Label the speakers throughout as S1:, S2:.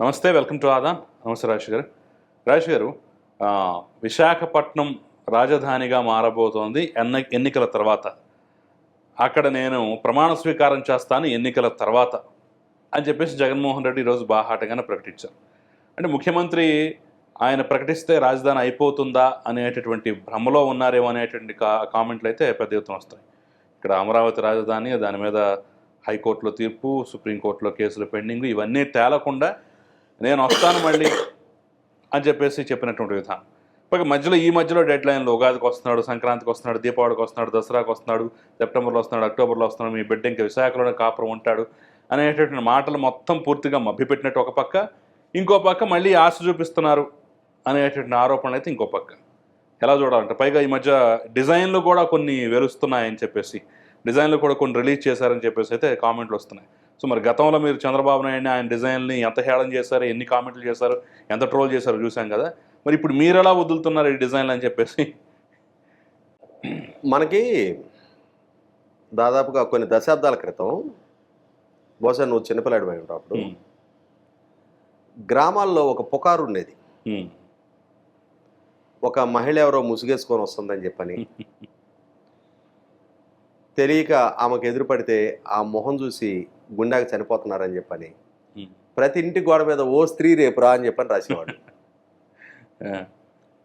S1: నమస్తే welcome to ఆదా. నమస్తే రాజేష్ గారు. రాజేష్ గారు విశాఖపట్నం రాజధానిగా మారబోతోంది ఎన్న ఎన్నికల తర్వాత. అక్కడ నేను ప్రమాణ స్వీకారం చేస్తాను ఎన్నికల తర్వాత అని చెప్పేసి జగన్మోహన్ రెడ్డి ఈరోజు బాహాటగానే ప్రకటించారు. అంటే ముఖ్యమంత్రి ఆయన ప్రకటిస్తే రాజధాని అయిపోతుందా అనేటటువంటి భ్రమలో ఉన్నారేమో అనేటువంటి కా కామెంట్లు అయితే పెద్ద ఎత్తున వస్తాయి. ఇక్కడ అమరావతి రాజధాని దాని మీద హైకోర్టులో తీర్పు సుప్రీంకోర్టులో కేసులు పెండింగ్ ఇవన్నీ తేలకుండా నేను వస్తాను మళ్ళీ అని చెప్పేసి చెప్పినటువంటి విధానం. పైగా మధ్యలో ఈ మధ్యలో డెడ్ లైన్లో ఉగాదికి వస్తున్నాడు సంక్రాంతికి వస్తున్నాడు దీపావళికి వస్తున్నాడు దసరాకి వస్తున్నాడు సెప్టెంబర్లో వస్తున్నాడు అక్టోబర్లో వస్తున్నాడు మీ బిడ్డ ఇంకా విశాఖలోనే కాపురం ఉంటాడు అనేటటువంటి మాటలు మొత్తం పూర్తిగా మభ్యపెట్టినట్టు ఒక పక్క ఇంకో పక్క మళ్ళీ ఆశ చూపిస్తున్నారు అనేటటువంటి ఆరోపణలు అయితే ఇంకో పక్క. ఎలా చూడాలంటే పైగా ఈ మధ్య డిజైన్లు కూడా కొన్ని వెలుస్తున్నాయని చెప్పేసి డిజైన్లు కూడా కొన్ని రిలీజ్ చేశారని చెప్పేసి అయితే కామెంట్లు వస్తున్నాయి. సో మరి గతంలో మీరు చంద్రబాబు నాయుడిని ఆయన డిజైన్ని ఎంత హేళన చేశారు ఎన్ని కామెంట్లు చేశారు ఎంత ట్రోల్ చేశారు చూసాం కదా. మరి ఇప్పుడు మీరు ఎలా వదులుతున్నారు ఈ డిజైన్లు అని చెప్పేసి?
S2: మనకి దాదాపుగా కొన్ని దశాబ్దాల క్రితం బహుశా నువ్వు చిన్నపిల్లాడు అయి ఉంటావు అప్పుడు. గ్రామాల్లో ఒక పుకారు ఉండేది. ఒక మహిళ ఎవరో ముసుగేసుకొని వస్తుందని చెప్పని. తెలియక ఆమెకు ఎదురుపడితే ఆ మొహం చూసి గుండాకి చనిపోతున్నారని చెప్పని. ప్రతి ఇంటి గోడ మీద ఓ స్త్రీ రేపురా అని చెప్పని రాసేవాడు.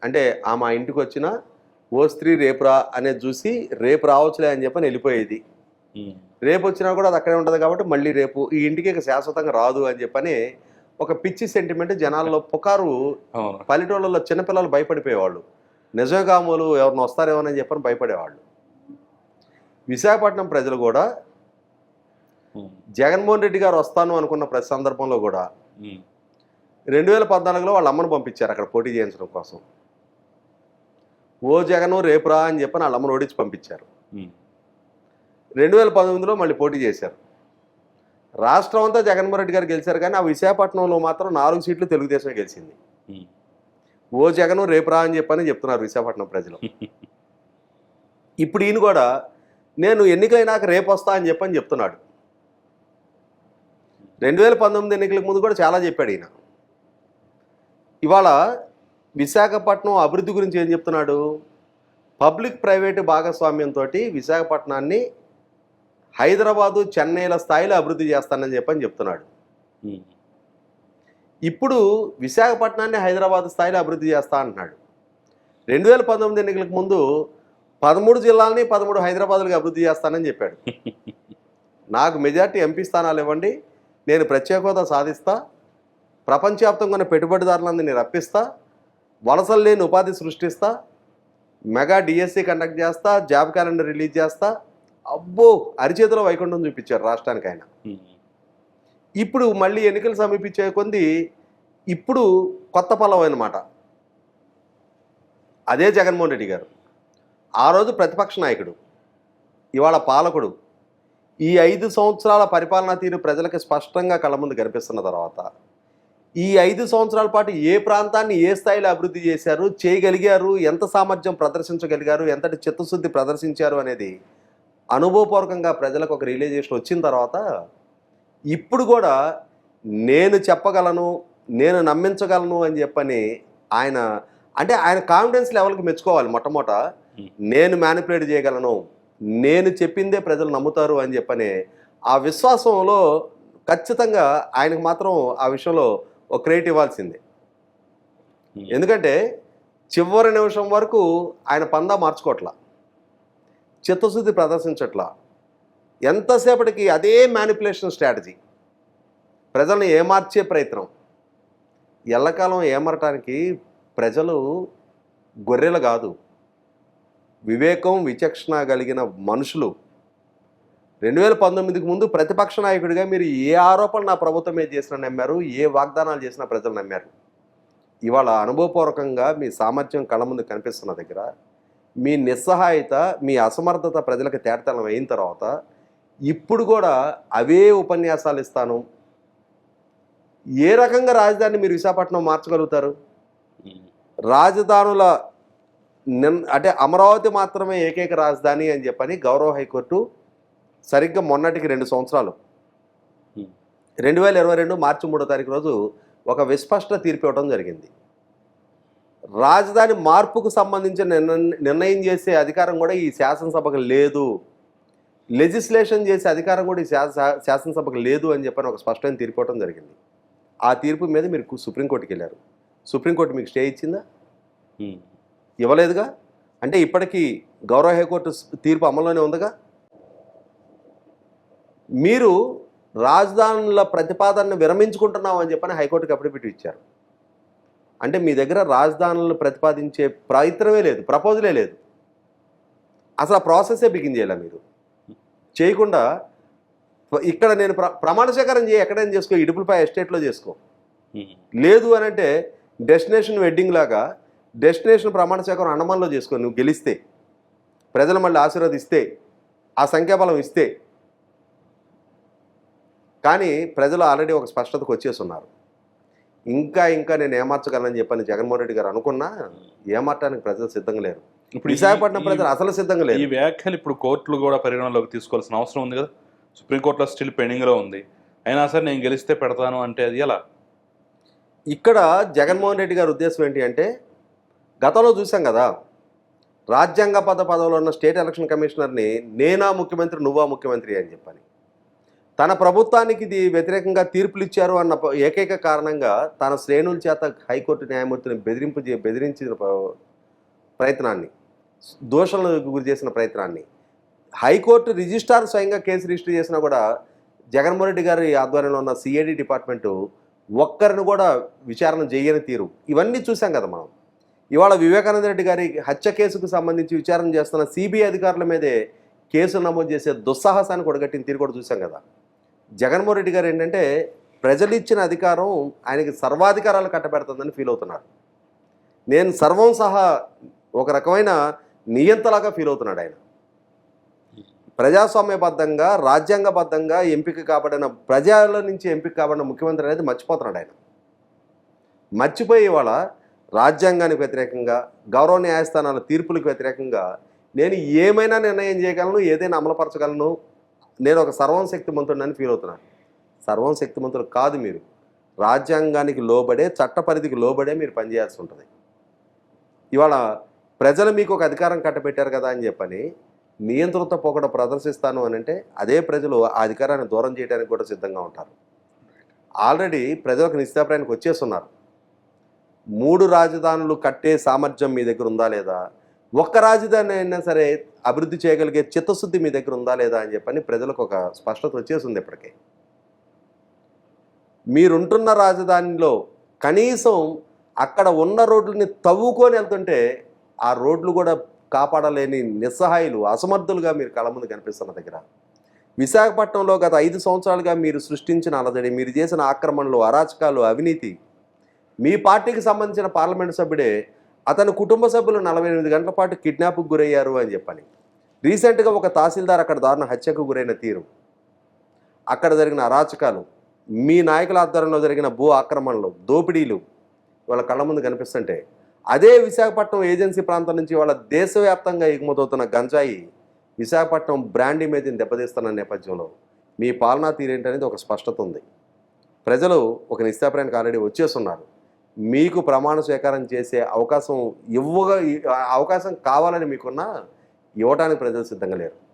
S2: అంటే ఆమె ఆ ఇంటికి వచ్చిన ఓ స్త్రీ రేపురా అనేది చూసి రేపు రావచ్చులే అని చెప్పని వెళ్ళిపోయేది. రేపు వచ్చినా కూడా అది అక్కడే ఉంటుంది కాబట్టి మళ్ళీ రేపు ఈ ఇంటికి ఇక శాశ్వతంగా రాదు అని చెప్పని ఒక పిచ్చి సెంటిమెంట్ జనాల్లో పుకారు పల్లెటూళ్ళలో చిన్నపిల్లలు భయపడిపోయేవాళ్ళు. నిజగాములు ఎవరిని వస్తారేమోనని చెప్పని భయపడేవాళ్ళు. విశాఖపట్నం ప్రజలు కూడా జగన్మోహన్ రెడ్డి గారు వస్తాను అనుకున్న ప్రతి సందర్భంలో కూడా రెండు వేల పద్నాలుగులో వాళ్ళ అమ్మను పంపించారు అక్కడ పోటీ చేయించడం కోసం. ఓ జగను రేపురా అని చెప్పని వాళ్ళ అమ్మను ఓడించి పంపించారు. రెండు వేల పంతొమ్మిదిలో మళ్ళీ పోటీ చేశారు. రాష్ట్రం అంతా జగన్మోహన్ రెడ్డి గారు గెలిచారు కానీ ఆ విశాఖపట్నంలో మాత్రం నాలుగు సీట్లు తెలుగుదేశం గెలిచింది. ఓ జగను రేపురా అని చెప్పని చెప్తున్నారు విశాఖపట్నం ప్రజలు. ఇప్పుడు ఈయన కూడా నేను ఎన్నికలైనాక రేపు వస్తా అని చెప్పని చెప్తున్నాడు. రెండు వేల పంతొమ్మిది ఎన్నికలకు ముందు కూడా చాలా చెప్పాడు ఈయన. ఇవాళ విశాఖపట్నం అభివృద్ధి గురించి ఏం చెప్తున్నాడు? పబ్లిక్ ప్రైవేటు భాగస్వామ్యంతో విశాఖపట్నాన్ని హైదరాబాదు చెన్నైల స్థాయిలో అభివృద్ధి చేస్తానని చెప్పని చెప్తున్నాడు. ఇప్పుడు విశాఖపట్నాన్ని హైదరాబాద్ స్థాయిలో అభివృద్ధి చేస్తా అంటున్నాడు. రెండు వేల పంతొమ్మిది ఎన్నికలకు ముందు పదమూడు జిల్లాలని పదమూడు హైదరాబాద్లకు అభివృద్ధి చేస్తానని చెప్పాడు. నాకు మెజార్టీ ఎంపీ స్థానాలు ఇవ్వండి. నేను ప్రత్యేక హోదా సాధిస్తా ప్రపంచవ్యాప్తంగా ఉన్న పెట్టుబడిదారులందరినీ రప్పిస్తా వలసలు లేని ఉపాధి సృష్టిస్తా మెగా డిఎస్సి కండక్ట్ చేస్తా జాబ్ క్యాలెండర్ రిలీజ్ చేస్తా. అబ్బో అరిచేతిలో వైకుంఠం చూపించారు రాష్ట్రానికి ఆయన ఇప్పుడు మళ్ళీ ఎన్నికలు సమీపించే కొంది ఇప్పుడు కొత్త పల్లవ అనమాట అదే జగన్మోహన్ రెడ్డి గారు. ఆ రోజు ప్రతిపక్ష నాయకుడు ఇవాళ పాలకుడు ఈ ఐదు సంవత్సరాల పరిపాలనా తీరు ప్రజలకు స్పష్టంగా కళ్ళ ముందు కనిపిస్తున్న తర్వాత ఈ ఐదు సంవత్సరాల పాటు ఏ ప్రాంతాన్ని ఏ స్థాయిలో అభివృద్ధి చేశారు చేయగలిగారు ఎంత సామర్థ్యం ప్రదర్శించగలిగారు ఎంతటి చిత్తశుద్ధి ప్రదర్శించారు అనేది అనుభవపూర్వకంగా ప్రజలకు ఒక రియలైజేషన్ వచ్చిన తర్వాత ఇప్పుడు కూడా నేను చెప్పగలను నేను నమ్మించగలను అని చెప్పని ఆయన అంటే ఆయన కాన్ఫిడెన్స్ లెవెల్కి మెచ్చుకోవాలి మొట్టమొదట నేను మ్యానిపులేట్ చేయగలను. నేను చెప్పిందే ప్రజలు నమ్ముతారు అని చెప్పని ఆ విశ్వాసంలో ఖచ్చితంగా ఆయనకు మాత్రం ఆ విషయంలో ఒక క్రెడిట్ ఇవ్వాల్సిందే.
S1: ఉమ్,
S2: ఎందుకంటే చివరి నిమిషం వరకు ఆయన పందా మార్చుకోవట్లా చిత్తశుద్ధి ప్రదర్శించట్లా ఎంతసేపటికి అదే మ్యానిపులేషన్ స్ట్రాటజీ ప్రజల్ని ఏమార్చే ప్రయత్నం ఎల్లకాలం ఏమరటానికి ప్రజలు గొర్రెలు కాదు. వివేకం విచక్షణ కలిగిన మనుషులు. రెండు వేల పంతొమ్మిదికి ముందు ప్రతిపక్ష నాయకుడిగా మీరు ఏ ఆరోపణ నా ప్రభుత్వం మీద చేసినా నమ్మారు ఏ వాగ్దానాలు చేసినా ప్రజలు నమ్మారు. ఇవాళ అనుభవపూర్వకంగా మీ సామర్థ్యం కళ్ళ ముందు కనిపిస్తున్న దగ్గర మీ నిస్సహాయత మీ అసమర్థత ప్రజలకు తేటతలం అయిన తర్వాత ఇప్పుడు కూడా అవే ఉపన్యాసాలు ఇస్తాను. ఏ రకంగా రాజధాని మీరు విశాఖపట్నం మార్చగలుగుతారు? రాజధానుల అంటే అమరావతి మాత్రమే ఏకైక రాజధాని అని చెప్పని గౌరవ హైకోర్టు సరిగ్గా మొన్నటికి రెండు సంవత్సరాలు.
S1: ఉమ్,
S2: రెండు వేల ఇరవై రెండు మార్చి మూడో తారీఖు రోజు ఒక విస్పష్ట తీర్పు ఇవ్వడం జరిగింది. రాజధాని మార్పుకు సంబంధించిన నిర్ణ- నిర్ణయం చేసే అధికారం కూడా ఈ శాసనసభకు లేదు. లెజిస్లేషన్ చేసే అధికారం కూడా ఈ శాస- శాసనసభకు లేదు అని చెప్పని ఒక స్పష్టమైన తీర్పు ఇవ్వడం జరిగింది. ఆ తీర్పు మీద మీరు సుప్రీంకోర్టుకి వెళ్ళారు. సుప్రీంకోర్టు మీకు స్టే ఇచ్చిందా?
S1: ఉమ్.
S2: ఇవ్వలేదుగా? అంటే ఇప్పటికీ గౌరవ హైకోర్టు తీర్పు అమల్లోనే ఉందిగా? మీరు రాజధానుల ప్రతిపాదనను విరమించుకుంటున్నాం అని చెప్పని హైకోర్టుకి అఫిడవిట్ ఇచ్చారు. అంటే మీ దగ్గర రాజధానులను ప్రతిపాదించే ప్రయత్నమే లేదు ప్రపోజలే లేదు. అసలు ఆ ప్రాసెసే బిగిన్ చేయాలి మీరు? చేయకుండా ఇక్కడ నేను ప్ర ప్రమాణ స్వీకారం చేయి ఎక్కడైనా చేసుకో ఇడుపులపై ఎస్టేట్లో చేసుకో. లేదు అని అంటే డెస్టినేషన్ వెడ్డింగ్ లాగా డెస్టినేషన్ ప్రమాణ స్వీకారం అండమాన్లో చేసుకో నువ్వు గెలిస్తే ప్రజలు మళ్ళీ ఆశీర్వదిస్తే ఆ సంఖ్యాబలం ఇస్తే కానీ ప్రజలు ఆల్రెడీ ఒక స్పష్టతకు వచ్చేస్తున్నారు. ఇంకా ఇంకా నేను ఏమార్చగలనని చెప్పని జగన్మోహన్ రెడ్డి గారు అనుకున్నా ఏమార్చడానికి ప్రజలు సిద్ధంగా లేరు.
S1: ఇప్పుడు ఈ-
S2: విశాఖపట్నం
S1: ఈ-
S2: ప్రజలు అసలు సిద్ధంగా
S1: ఈ
S2: లేరు
S1: వ్యాఖ్యలు ఇప్పుడు కోర్టులు కూడా పరిగణనలోకి తీసుకోవాల్సిన అవసరం ఉంది కదా. సుప్రీంకోర్టులో స్టిల్ పెండింగ్లో ఉంది. అయినా సరే నేను గెలిస్తే పెడతాను అంటే అది ఎలా?
S2: ఇక్కడ జగన్మోహన్ రెడ్డి గారి ఉద్దేశం ఏంటి అంటే గతంలో చూసాం కదా రాజ్యాంగ పద పదవిలో ఉన్న స్టేట్ ఎలక్షన్ కమిషనర్ని నేనా ముఖ్యమంత్రి నువ్వా ముఖ్యమంత్రి అని చెప్పని. తన ప్రభుత్వానికి ఇది వ్యతిరేకంగా తీర్పులు ఇచ్చారు అన్న ఏకైక కారణంగా తన శ్రేణుల చేత హైకోర్టు న్యాయమూర్తిని బెదిరింపు బెదిరించిన ప్రయత్నాన్ని దోషణలకు గురి చేసిన ప్రయత్నాన్ని. హైకోర్టు రిజిస్ట్రార్ స్వయంగా కేసు రిజిస్టర్ చేసినా కూడా జగన్మోహన్ రెడ్డి గారి ఆధ్వర్యంలో ఉన్న సిఐడి డిపార్ట్మెంటు ఒక్కరిని కూడా విచారణ చేయని తీరు. ఇవన్నీ చూసాం కదా మనం. ఇవాళ వివేకానంద రెడ్డి గారి హత్య కేసుకు సంబంధించి విచారణ చేస్తున్న సిబిఐ అధికారుల మీదే కేసు నమోదు చేసే దుస్సాహసాన్ని కొడగట్టిన తీరు కూడా చూసాం కదా. జగన్మోహన్ రెడ్డి గారు ఏంటంటే ప్రజలు ఇచ్చిన అధికారం ఆయనకి సర్వాధికారాలు కట్టబెడుతుందని ఫీల్ అవుతున్నారు. నేను సర్వం సహా ఒక రకమైన నియంతలాగా ఫీల్ అవుతున్నాడు ఆయన. ప్రజాస్వామ్యబద్ధంగా రాజ్యాంగబద్ధంగా ఎంపిక కాబడిన ప్రజల నుంచి ఎంపిక కాబడిన ముఖ్యమంత్రి అనేది మర్చిపోతున్నాడు ఆయన. మర్చిపోయి ఇవాళ రాజ్యాంగానికి వ్యతిరేకంగా గౌరవ న్యాయస్థానాల తీర్పులకు వ్యతిరేకంగా నేను ఏమైనా నిర్ణయం చేయగలను ఏదైనా అమలుపరచగలను? నేను ఒక సర్వం శక్తిమంతుడని ఫీల్ అవుతున్నాను. సర్వం శక్తిమంతుడు కాదు మీరు. రాజ్యాంగానికి లోబడే చట్ట పరిధికి లోబడే మీరు పనిచేయాల్సి ఉంటుంది. ఇవాళ ప్రజలు మీకు ఒక అధికారం కట్టబెట్టారు కదా అని చెప్పని నియంత్రణతో పోకడ ప్రదర్శిస్తాను అని అంటే అదే ప్రజలు ఆ అధికారాన్ని దూరం చేయడానికి కూడా సిద్ధంగా ఉంటారు. ఆల్రెడీ ప్రజలకు నిశ్చాప్రాయానికి వచ్చేస్తున్నారు. మూడు రాజధానులు కట్టే సామర్థ్యం మీ దగ్గర ఉందా లేదా? ఒక్క రాజధాని అయినా సరే అభివృద్ధి చేయగలిగే చిత్తశుద్ధి మీ దగ్గర ఉందా లేదా అని చెప్పని ప్రజలకు ఒక స్పష్టత వచ్చేసింది ఇప్పటికే. మీరుంటున్న రాజధానిలో కనీసం అక్కడ ఉన్న రోడ్లని తవ్వుకొని వెళ్తుంటే ఆ రోడ్లు కూడా కాపాడలేని నిస్సహాయులు అసమర్థులుగా మీరు కళ ముందు కనిపిస్తున్న దగ్గర. విశాఖపట్నంలో గత ఐదు సంవత్సరాలుగా మీరు సృష్టించిన అలజడి మీరు చేసిన ఆక్రమణలు అరాచకాలు అవినీతి మీ పార్టీకి సంబంధించిన పార్లమెంటు సభ్యుడే అతని కుటుంబ సభ్యులు నలభై ఎనిమిది గంటల పాటు కిడ్నాప్కు గురయ్యారు అని చెప్పని రీసెంట్గా ఒక తహసీల్దార్ అక్కడ దారుణ హత్యకు గురైన తీరు. అక్కడ జరిగిన అరాచకాలు మీ నాయకుల ఆధ్వర్యంలో జరిగిన భూ ఆక్రమణలు దోపిడీలు వాళ్ళ కళ్ళ ముందు కనిపిస్తుంటే అదే విశాఖపట్నం ఏజెన్సీ ప్రాంతం నుంచి వాళ్ళ దేశవ్యాప్తంగా ఎగుమతవుతున్న గంజాయి విశాఖపట్నం బ్రాండ్ ఇమేజ్ని దెబ్బతీస్తున్న నేపథ్యంలో మీ పాలనా తీరేంటనేది ఒక స్పష్టత ఉంది. ప్రజలు ఒక నిశ్చాప్రాయానికి ఆల్రెడీ వచ్చేస్తున్నారు. మీకు ప్రమాణ స్వీకారం చేసే అవకాశం ఇవ్వగా అవకాశం కావాలని మీకున్నా ఇవ్వడానికి ప్రజలు సిద్ధంగా లేరు.